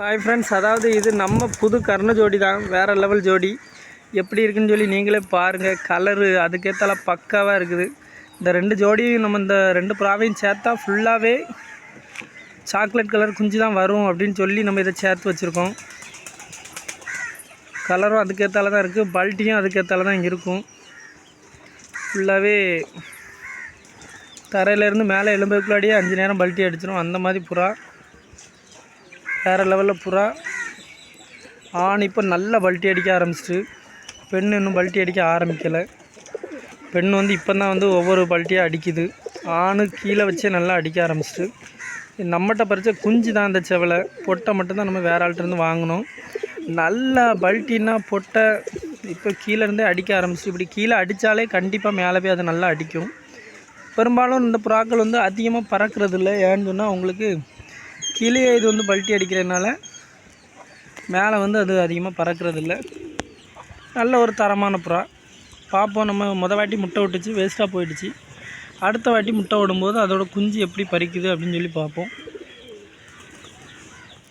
Hi friends அதாவது இது நம்ம புது கர்ண ஜோடி தான் வேறு லெவல் ஜோடி. எப்படி இருக்குன்னு சொல்லி நீங்களே பாருங்கள் கலரு அதுக்கேற்றால பக்காவாக இருக்குது. இந்த ரெண்டு ஜோடியும் நம்ம இந்த ரெண்டு புறாவையும் சேர்த்தா ஃபுல்லாகவே சாக்லேட் கலர் குஞ்சு தான் வரும் அப்படின்னு சொல்லி நம்ம இதை சேர்த்து வச்சுருக்கோம். கலரும் அதுக்கேற்றால தான் இருக்குது பல்ட்டியும் அதுக்கேற்றால தான் இங்கே இருக்கும் ஃபுல்லாகவே தரையிலேருந்து மேலே எலும்புக்குள்ளாடியே அஞ்சு நேரம் பல்ட்டி அடிச்சிடும் அந்த மாதிரி புறா. வேறு லெவலில் புறா. ஆண் இப்போ நல்லா பல்ட்டி அடிக்க ஆரம்பிச்சிட்டு பெண் இன்னும் பல்ட்டி அடிக்க ஆரம்பிக்கலை. பெண் வந்து இப்போ தான் வந்து ஒவ்வொரு பல்ட்டியாக அடிக்குது. ஆணு கீழே வச்சே நல்லா அடிக்க ஆரம்பிச்சிட்டு நம்மகிட்ட பறிச்ச குஞ்சு தான் அந்த செவலை. பொட்டை மட்டும்தான் நம்ம வேறு ஆள்கிட்டருந்து வாங்கினோம். நல்லா பல்ட்டின்னா பொட்டை இப்போ கீழே இருந்தே அடிக்க ஆரம்பிச்சிட்டு இப்படி கீழே அடித்தாலே கண்டிப்பாக மேலே போய் அது நல்லா அடிக்கும். பெரும்பாலும் இந்த புறாக்கள் வந்து அதிகமாக பறக்கிறது இல்லை ஏன்னு சொன்னால் அவங்களுக்கு கீழே இது வந்து பல்ட்டி அடிக்கிறதுனால மேலே வந்து அது அதிகமாக பறக்கிறது இல்லை நல்ல ஒரு தரமான புறா. பார்ப்போம் நம்ம முத வாட்டி முட்டை விட்டுச்சு வேஸ்ட்டாக போயிடுச்சு. அடுத்த வாட்டி முட்டை விடும்போது அதோட குஞ்சு எப்படி பறிக்குது அப்படின்னு சொல்லி பார்ப்போம்.